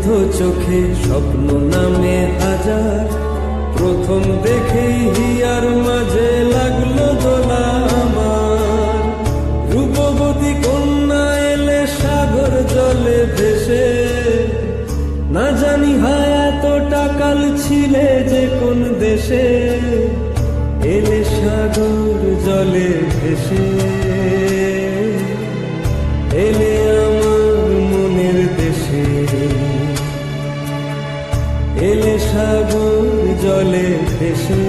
মুগ্ধ চোখে স্বপ্ন নামে হাজার প্রথম দেখেই হিয়ার মাঝে লাগল দোলা আমার। রূপবতী কন্যা এলে সাগর জলে ভেসে। না জানি হায় এত টাকাল ছিলে যে কোন দেশে। এলে সাগর জলে ভেসে। এলে সাগর জলে ভেসে।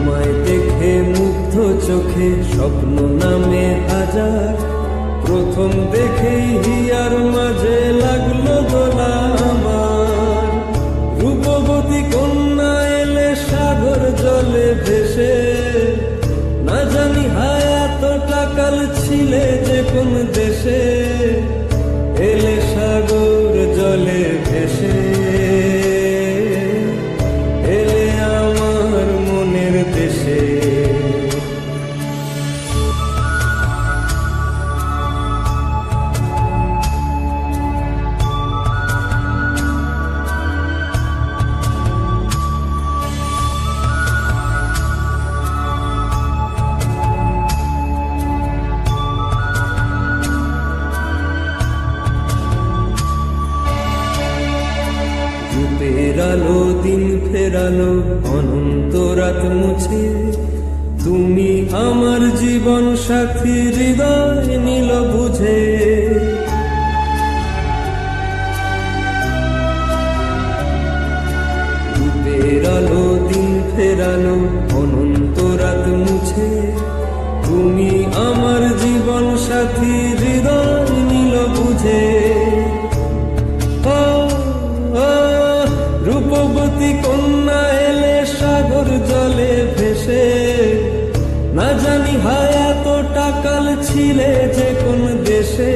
তোমায় দেখে মুগ্ধ চোখে স্বপ্ন নামে হাজার প্রথম দেখেই হিয়ার মাঝে লাগল দোলা আমার। রূপবতী কন্যা এলে সাগর জলে ভেসে। না জানি হায় এত টাকাল ছিলে যে কোন দেশে। আলো দিন ফেরালো অনন্ত রাত মুছে। তুমি আমার জীবন সাথী, হৃদয় নিল বুঝে। ফেরালো দিন ফেরালো, অনন্ত না জানি হায় তো টাকাল ছিলে যে কোন দেশে।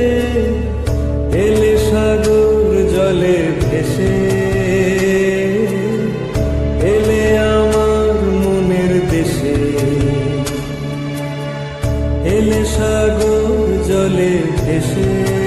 এলে সাগর জলে ভেসে। এলে আমার মনের দেশে। এলে সাগর জলে ভেসে।